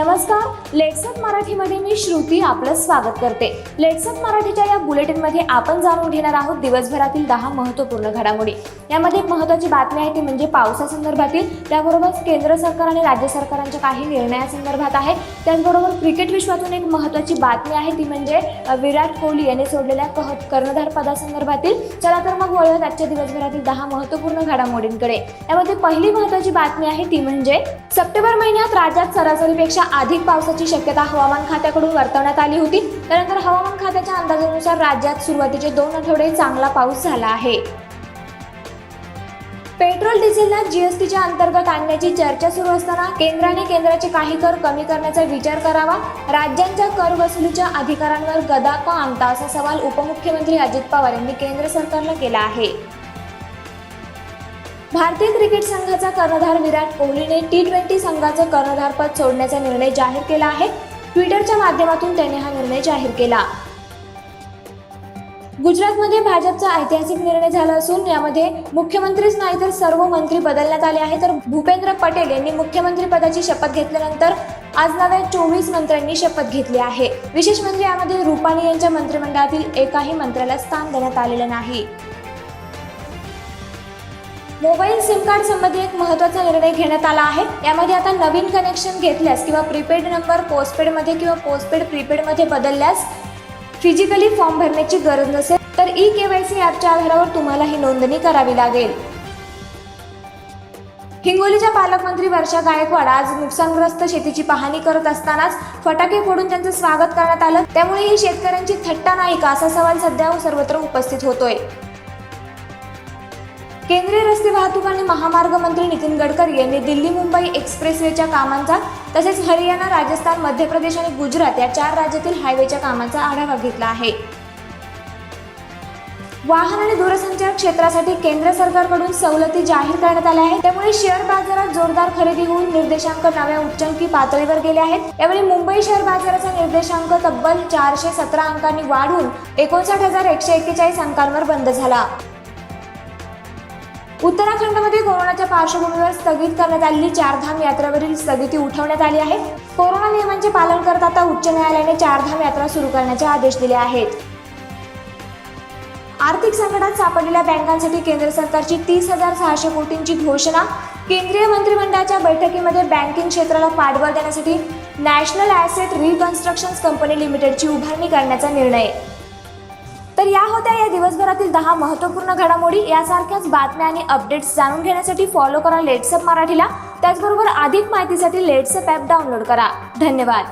नमस्कार. लेट्सअप मराठीमध्ये मी श्रुती आपलं स्वागत करते. लेट्सअप मराठीच्या या बुलेटिनमध्ये आपण जाणून घेणार आहोत दिवसभरातील दहा महत्त्वपूर्ण घडामोडी. यामध्ये एक महत्त्वाची बातमी आहे ती म्हणजे पावसासंदर्भातील त्याबरोबरच केंद्र सरकार आणि राज्य सरकारांच्या काही निर्णयासंदर्भात आहे. त्याचबरोबर क्रिकेट विश्वातून एक महत्त्वाची बातमी आहे ती म्हणजे विराट कोहली यांनी सोडलेल्या कह कर्णधार पदासंदर्भातील चला तर मग वळूयात आजच्या दिवसभरातील दहा महत्त्वपूर्ण घडामोडींकडे. यामध्ये पहिली महत्त्वाची बातमी आहे ती म्हणजे सप्टेंबर महिन्यात राज्यात सरासरीपेक्षा अधिक पावसाची शक्यता हवामान खात्याकडून वर्तवण्यात आली होती. त्यानंतर हवामान खात्याच्या अंदाजानुसार राज्यात सुरुवातीचे दोन आठवडे चांगला पाऊस झाला आहे. पेट्रोल डिझेलला जीएसटीच्या अंतर्गत आणण्याची चर्चा सुरू असताना केंद्राने केंद्राचे काही कर कमी करण्याचा विचार करावा राज्यांच्या कर वसुलीच्या अधिकारांवर गदा का आणता असा सवाल उपमुख्यमंत्री अजित पवार यांनी केंद्र सरकारला केला आहे. भारतीय क्रिकेट संघाचा कर्णधार विराट कोहलीने टी ट्वेंटी संघाचं कर्णधारपद सोडण्याचा निर्णय जाहीर केला आहे. ट्विटरच्या माध्यमातून त्याने हा निर्णय जाहीर केला. गुजरातमध्ये भाजपचा ऐतिहासिक निर्णय झाला असून यामध्ये मुख्यमंत्रीच नाही तर सर्व मंत्री बदलण्यात आले आहे तर भूपेंद्र पटेल यांनी मुख्यमंत्री पदाची शपथ घेतल्यानंतर आज नव्या चोवीस मंत्र्यांनी शपथ घेतली आहे. विशेष म्हणजे यामध्ये रुपाणी यांच्या मंत्रिमंडळातील एकाही मंत्र्याला स्थान देण्यात आलेलं नाही. मोबाईल सिम कार्ड संबंधी एक महत्त्वाचा निर्णय घेण्यात आला आहे. यामध्ये आता नवीन कनेक्शन घेतल्यास किंवा प्रीपेड नंबर पोस्टपेडमध्ये किंवा पोस्टपेड प्रीपेडमध्ये बदलल्यास फिजिकली फॉर्म भरण्याची गरज नसेल तर ई के वाय सी ॲपच्या आधारावर तुम्हाला ही नोंदणी करावी लागेल. हिंगोलीच्या पालकमंत्री वर्षा गायकवाड आज नुकसानग्रस्त शेतीची पाहणी करत असतानाच फटाके फोडून त्यांचं स्वागत करण्यात आलं. त्यामुळे ही शेतकऱ्यांची थट्टा नाही का असा सवाल सध्या सर्वत्र उपस्थित होतोय. केंद्रीय रस्ते वाहतूक आणि महामार्ग मंत्री नितीन गडकरी यांनी दिल्ली मुंबई एक्सप्रेसवेच्या कामांचा तसेच हरियाणा राजस्थान मध्य प्रदेश आणि गुजरात या चार राज्यातील हायवेच्या कामांचा आढावा घेतला आहे. वाहन आणि दूरसंचार क्षेत्रासाठी केंद्र सरकारकडून सवलती जाहीर करण्यात आल्या आहेत. त्यामुळे शेअर बाजारात जोरदार खरेदी होऊन निर्देशांक नव्या उच्चांकी पातळीवर गेले आहेत. यावेळी मुंबई शेअर बाजाराचा निर्देशांक तब्बल चारशे सतरा अंकांनी वाढून एकोणसाठ हजार एकशे एक्केचाळीस अंकांवर बंद झाला. उत्तराखंडमध्ये कोरोनाच्या पार्श्वभूमीवर स्थगित करण्यात आलेली चारधाम यात्रेवरील स्थगिती उठवण्यात आली आहे. कोरोना नियमांचे पालन करत आता उच्च न्यायालयाने चारधाम यात्रा सुरू करण्याचे आदेश दिले आहेत. आर्थिक संकटात सापडलेल्या बँकांसाठी केंद्र सरकारची तीस हजार सहाशे कोटींची घोषणा. केंद्रीय मंत्रिमंडळाच्या बैठकीमध्ये बँकिंग क्षेत्राला पाठबळ देण्यासाठी नॅशनल ॲसेट रिकन्स्ट्रक्शन कंपनी लिमिटेडची उभारणी करण्याचा निर्णय. तर या होत्या या दिवसभरातील दहा महत्त्वपूर्ण घडामोडी. यासारख्याच बातम्या आणि अपडेट्स जाणून घेण्यासाठी फॉलो करा लेट्सअप मराठीला. त्याचबरोबर अधिक माहितीसाठी लेट्सअप ॲप डाउनलोड करा. धन्यवाद.